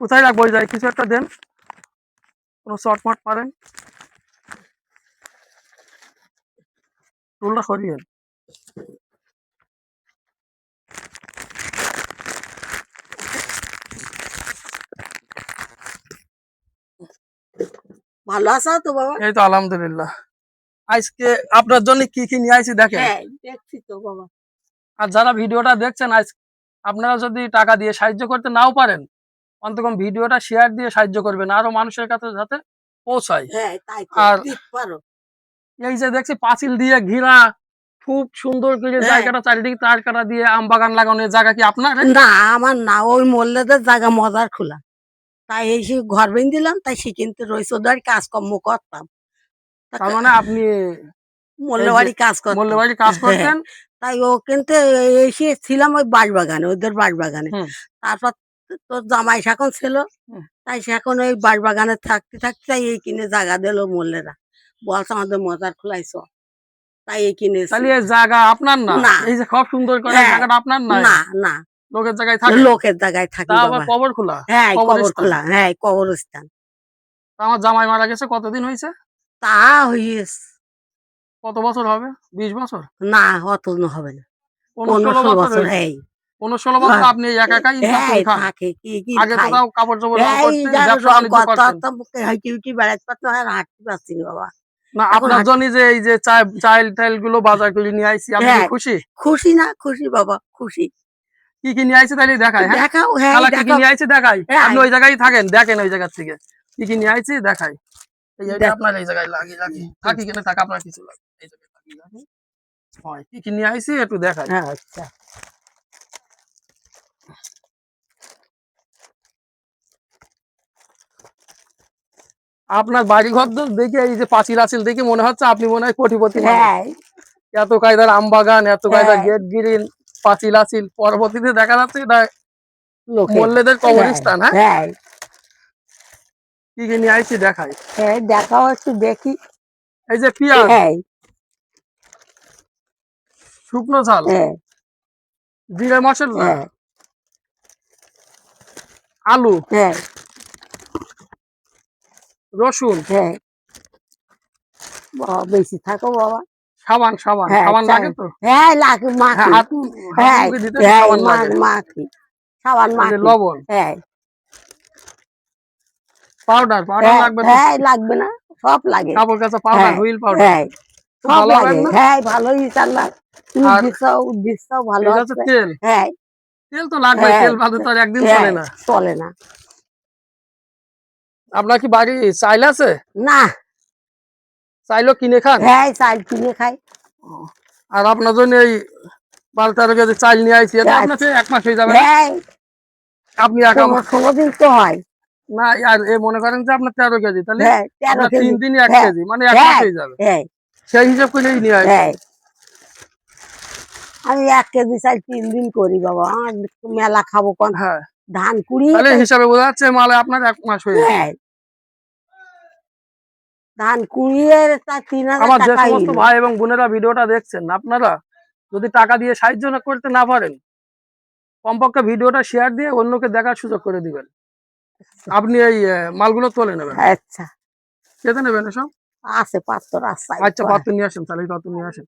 কোথায় রাখব? যাই কিছু একটা দেন। কোনো শর্ট মাট পারেন টুলটা সরিয়ে ভালো আছো তো বাবা? এই তো আলহামদুলিল্লাহ। আজকে আপনার জন্য কি কি নিয়ে আইছি দেখেন। হ্যাঁ দেখছি তো বাবা। আর যারা ভিডিওটা দেখছেন আজ আপনারা যদি টাকা দিয়ে সাহায্য করতে নাও পারেন অন্তকম ভিডিওটা শেয়ার দিয়ে সাহায্য করবেন আরও মানুষের কাছে যাতে পৌঁছায়। হ্যাঁ আর- পারো। এই যে দেখছি পাঁচিল দিয়ে ঘিরা খুব সুন্দর করে হ্যাঁ। জায়গাটা চারিদিকে তার কাটা দিয়ে আম বাগান লাগানোর জায়গা কি আপনার? না আমার না ওই মোল্লাদের জায়গা মজার খোলা। তাই এই ঘর বেঁধে দিলাম তাই সে কিন্তু রয়েছে কাজকর্ম করতাম। তার মানে আপনি মোল্লাবাড়ি কাজ করতাম মল্লবাড়ি কাজ হ্যাঁ। করতেন। তাই ও কিন্তু এসে ছিলাম ওই বাঁশবাগানে ওদের বাঁশবাগানে। তারপর তোর জামাই শাখন ছিল। তাই এখন ওই বাঁশবাগানে থাকতে থাকতে তাই এই কিনে জায়গা দিল মোল্লেরা। বলছে আমাদের মজার খোলাইছ তাই এই কিনে তাহলে জায়গা আপনার না। এই যে খুব সুন্দর করে হ্যাঁ। জায়গাটা আপনার না না না। লোকের জায়গায় থাকে লোকের জায়গায় থাকি কবর খোলা হ্যাঁ কবর খোলা হ্যাঁ কবরস্থান। আমার জামাই মারা গেছে কতদিন হয়েছে তা হইয়েছে। কত বছর হবে? বিশ বছর? না অত হবে না। পনেরো পনেরো ষোলো ষোলো বছর বছর হ্যাঁ পনেরো ষোলো বছর হ্যাঁ। আপনি একা একাই হ্যাঁ। থাকে আগে তো তাও কাপড় চোপড় হাইটি বেড়াতে আর হাঁটতে পারছি না বাবা। না আপনার জন্য যে এই যে চাইল টাইলগুলো বাজার নিয়ে আইছি আপনি হ্যাঁ। খুশি? খুশি না খুশি বাবা খুশি। কি কি নিয়ে আইছি তাহলে দেখাই হ্যাঁ? দেখাও হ্যাঁ কি কি নিয়ে আইছি দেখাই। হ্যাঁ। আপনি ওই জায়গায় থাকেন দেখেন ওই জায়গা থেকে। কি কি নিয়ে আইছি দেখাই। এই এটা আপনার এই জায়গায় লাগি লাগি থাকি কেন থাক আপনার কিছু লাগে এই জায়গায় থাকি লাগি হয়। কি কি নিয়ে আইছি একটু দেখাই। হ্যাঁ আচ্ছা। আপনার বাড়ি ঘর তো দেখে এই যে পাঁচিল আছিল দেখে মনে হচ্ছে আপনি মনে হয় কোটিপতি হ্যাঁ। এত কায়দার আম বাগান এত কায়দার হ্যাঁ। গেট গ্রিন পাঁচিল আছিল পরবর্তীতে দেখা যাচ্ছে এটা লোকে মল্লেদের কবরস্থান হ্যাঁ। কি কি নিয়ে আইছি দেখাই। হ্যাঁ দেখাও একটু দেখি। এই যে পেঁয়াজ। হ্যাঁ। শুকনো ঝাল। হ্যাঁ। জিরে মশলা। হ্যাঁ। আলু। হ্যাঁ। রসুন। হ্যাঁ। বাবা বেশি থাকো বাবা। সাবান সাবান। হ্যাঁ, সাবান লাগে তো? হ্যাঁ লাগে হ্যাঁ মাখি হাত হ্যাঁ হ্যাঁ সাবান মাখি সাবান মাখি। লবণ। হ্যাঁ। পাউডার পাউডার হ্যাঁ, লাগবে তো হ্যাঁ লাগবে না। সব লাগে। কাপড় কাঁচা পাউডার হ্যাঁ, হুইল পাউডার হ্যাঁ সব লাগে। হ্যাঁ ভালো দিচ্ছাও দিচ্ছাও ভালো আছে। তেল। হ্যাঁ। তেল তো লাগবে হ্যাঁ, তেল বাদে তো একদিন চলে না। চলে না। আপনার কি বাড়ি চাইল আছে? না। চাইলো কিনে খান? হ্যাঁ চাল কিনে খাই। আর আপনার জন্য এই বারো তেরো কেজি চাল নিয়ে আইছি। আপনার এক মাস হয়ে যাবে হ্যাঁ। আপনি একা ষোলো তো হয়। না আর এ মনে করেন যে আপনার তেরো কেজি তাহলে হ্যাঁ তিন দিনই এক হ্যাঁ, কেজি মানে এক মাস হ্যাঁ। যাবে। সেই হিসাব করেই নিয়ে হ্যাঁ। আমি এক কেজি চাল তিন দিন করি বাবা মেলা খাব কোন। ধান কুড়িয়ে তাহলে হিসাবে বোঝা যাচ্ছে মালে আপনার এক মাস হয়ে যাবে হ্যাঁ। ধান কুড়িয়ে তা তিন হাজার আমার যে সমস্ত ভাই এবং বোনেরা ভিডিওটা দেখছেন আপনারা যদি টাকা দিয়ে সাহায্য না করতে না পারেন কমপক্ষে ভিডিওটা শেয়ার দিয়ে অন্যকে দেখার সুযোগ করে দিবেন। আপনি এই মালগুলো তোলে নেবেন? আচ্ছা। কেটে নেবেন এসব? আছে পাত্র আছে। আচ্ছা পাত্র নিয়ে আসেন তাহলে পাত্র নিয়ে আসেন।